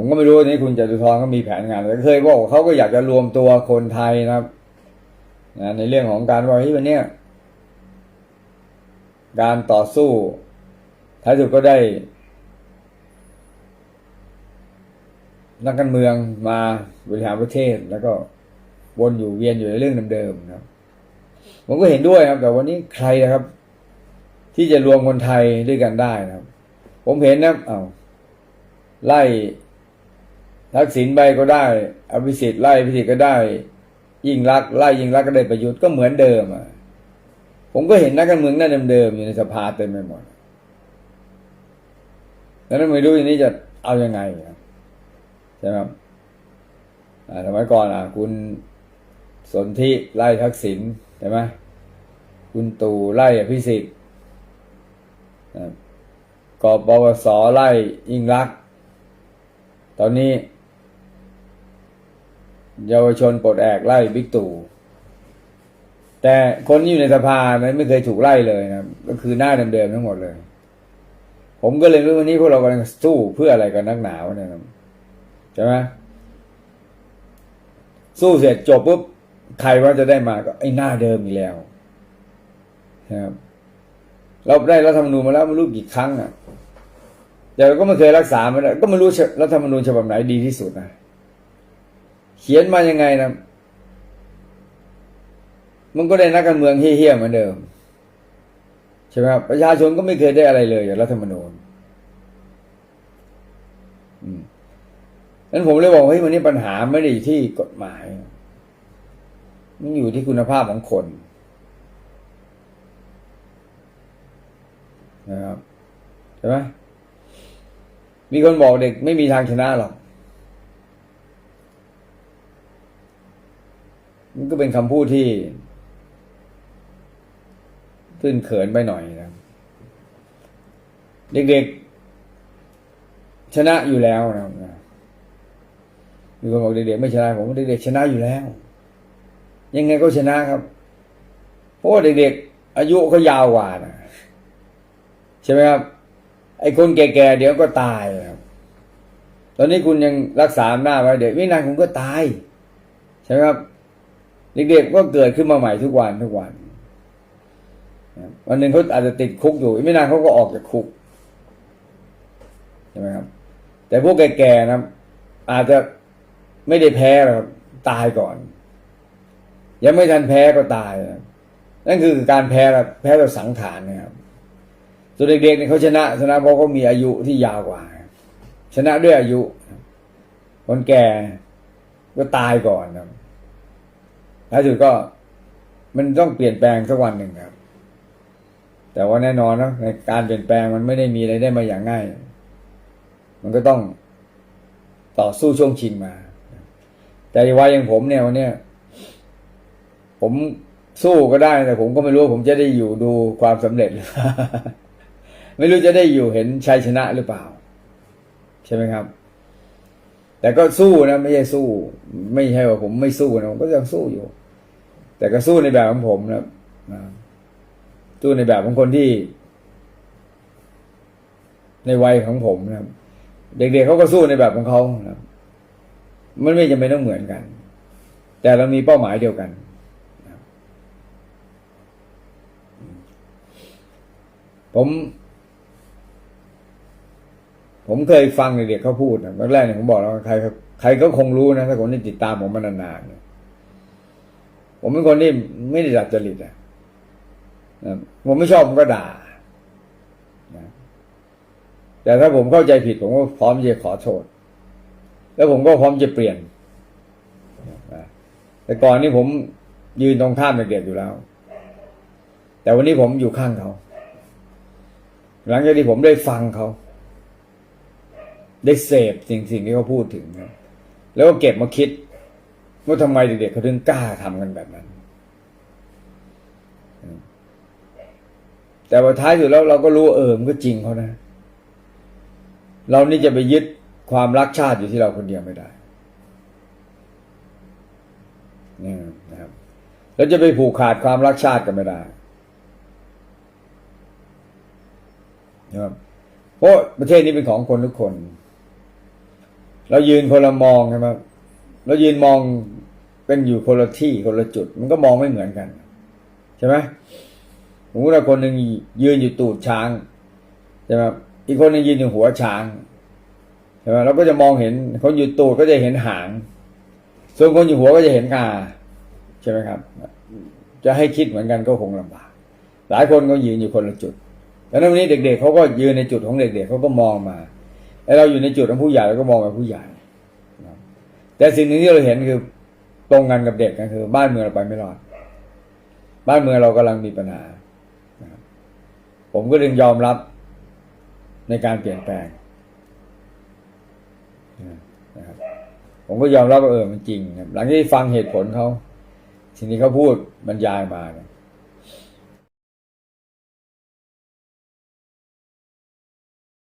ผมก็ไม่รู้นี่คุณจตุพรก็มีแผนงานแต่เคยบอกว่าเขาก็อยากจะรวมตัวคนไทยนะครับนะในเรื่องของการว่าที่วันนี้การต่อสู้ท้ายสุดก็ได้ นักการเมืองมาบริหารประเทศแล้วก็วนอยู่เวียนอยู่ในเรื่องเดิมๆนะครับผมก็เห็นด้วยครับ แต่วันนี้ใครนะครับ ที่จะรวมคนไทยด้วยกันได้นะครับ ผมเห็นนะเอา้าไล่ ทักษิณไปก็ได้ อภิสิทธิ์ไล่อภิสิทธิ์ก็ได้ ยิ่งรักไล่ยิ่งรักก็ได้ประยุทธ์ก็เหมือนเดิมอะผมก็เห็นนักการเมืองหนั่นเดิมๆอยู่ในสภาเต็มไปหมดแล้วนั้นไม่รู้อย่างนี้จะเอายังไงใช่ไหมครับสมัยก่อนอะ คุณสนธิไล่ทักษิณใช่ไหมคุณตู่ไล่อภิสิทธิ์อ่ากปปสไล่ยิ่งรัก ตอนนี้ เยาวชนปลดแอกไล่บิ๊กตู่แต่คนที่อยู่ในสภานั้นไม่เคยถูกไล่เลยนะก็คือหน้าเดิมๆทั้งหมดเลย ผมก็เลยรู้วันนี้พวกเรากำลังสู้เพื่ออะไรกันนักหนาวเนี่ยใช่ไหมสู้เสร็จจบปุ๊บใครว่าจะได้มาก็ไอ้หน้าเดิมอีกแล้วนะครับเราได้รัฐธรรมนูญมาแล้วไม่รู้กี่ครั้งอะแต่เราก็ไม่เคยรักษามันก็ไม่รู้รัฐธรรมนูญฉบับไหนดีที่สุดนะ เขียนมายังไงนะมันก็ได้นักการเมืองเฮี้ยๆเหมือนเดิมใช่ไหมครับประชาชนก็ไม่เคยได้อะไรเลยจากรัฐธรรมนูญนั้นผมเลยบอกเฮ้ยวันนี้ปัญหาไม่ได้อยู่ที่กฎหมาย มันอยู่ที่คุณภาพของคนนะครับใช่ไหมมีคนบอกเด็กไม่มีทางชนะหรอก มันก็เป็นคำพูดที่ตื้นเขินไปหน่อยนะเด็กๆชนะอยู่แล้วนะมีคนบอกเด็กๆไม่ชนะผมว่าเด็กๆชนะอยู่แล้ว ยังไงก็ชนะครับเพราะว่าเด็กๆอายุเขายาวกว่านะใช่ไหมครับ ไอ้คนแก่ๆเดี๋ยวก็ตายครับตอนนี้คุณยังรักษาหน้าไว้เด็กไม่นานคุณก็ตาย ใช่ไหมครับ เด็กๆก็เกิดขึ้นมาใหม่ทุกวันทุกวันวันหนึ่งเขาอาจจะติดคุกอยู่ไม่นานเขาก็ออกจากคุกใช่ไหมครับ แต่พวกแก่ๆนะอาจจะไม่ได้แพ้หรอกครับตายก่อน ยังไม่ทันแพ้ก็ตายนะนั่นคือการแพ้แพ้แบบสังขารนะครับส่วนเด็กๆเนี่ยเขาชนะชนะเพราะเขามีอายุที่ยาวกว่า ชนะด้วยอายุ คนแก่ก็ตายก่อนนะ ท้ายสุดก็มันต้องเปลี่ยนแปลงสักวันหนึ่งครับ แต่ว่าแน่นอนนะในการเปลี่ยนแปลงมันไม่ได้มีอะไรได้มาอย่างง่าย มันก็ต้องต่อสู้ช่วงชิงมา แต่วัยอย่างผมเนี่ยวันเนี้ยผมสู้ก็ได้แต่ผมก็ไม่รู้ผมจะได้อยู่ดูความสำเร็จหรือไม่รู้จะได้อยู่เห็นชัยชนะหรือเปล่า ใช่ไหมครับ แต่ก็สู้นะ ไม่ใช่สู้ ไม่ใช่ว่าผมไม่สู้นะผมก็ยังสู้อยู่ แต่ก็สู้ในแบบของผมนะสู้ในแบบของคนที่ ในวัยของผมนะครับ เด็กๆเขาก็สู้ในแบบของเขานะมันไม่จำเป็นต้องเหมือนกัน แต่เรามีเป้าหมายเดียวกันผม ผมเคยฟังเด็กๆเขาพูดนะแรกๆเนี่ยผมบอกแล้วว่าใครใครก็คงรู้นะถ้าคนที่ติดตามผมมานานๆเนี่ย ผมเป็นคนที่ไม่ได้ดัดจริตอะนะผมไม่ชอบผมก็ด่านะแต่ถ้าผมเข้าใจผิด ผมก็พร้อมจะขอโทษ แล้วผมก็พร้อมจะเปลี่ยนนะแต่ก่อนนี้ผมยืนตรงข้ามเด็กๆอยู่แล้ว แต่วันนี้ผมอยู่ข้างเขา หลังจากที่ผมได้ฟังเขา ได้เสพสิ่งสิ่งที่เขาพูดถึงแล้วก็เก็บมาคิด ว่าทำไมเด็กๆเขาถึงกล้าทำกันแบบนั้น แต่ว่าท้ายสุดแล้วเราก็รู้เออมันก็จริงเขานะ เรานี่จะไปยึดความรักชาติอยู่ที่เราคนเดียวไม่ได้นี่นะครับเราจะไปผูกขาดความรักชาติกันไม่ได้นะครับเพราะประเทศนี้เป็นของคนทุกคน เรายืนคนละมองใช่ไหม เรายืนมองเป็นอยู่คนละที่คนละจุด มันก็มองไม่เหมือนกัน ใช่ไหมสมมติว่าคนหนึ่งยืนอยู่ตูดช้างใช่ไหมอีกคนหนึ่งยืนอยู่หัวช้างใช่ไหมเราก็จะมองเห็นคนอยู่ตูดก็จะเห็นหาง ส่วนคนอยู่หัวก็จะเห็นงาใช่ไหมครับ จะให้คิดเหมือนกันก็คงลำบาก หลายคนก็ยืนอยู่คนละจุด แล้ววันนี้เด็ก ๆเขาก็ยืนในจุดของเด็ก ๆเขาก็มองมาแล้วเราอยู่ในจุดของผู้ใหญ่เราก็มองไปผู้ใหญ่ แต่สิ่งหนึ่งที่เราเห็นคือตรงกันกับเด็กก็คือ บ้านเมืองเราไปไม่รอด บ้านเมืองเรากำลังมีปัญหา ผมก็ดึงยอมรับในการเปลี่ยนแปลงนะครับผมก็ยอมรับว่าเออมันจริงครับหลังที่ฟังเหตุผลเขาสิ่งที่เขาพูดบรรยายมาเนี่ย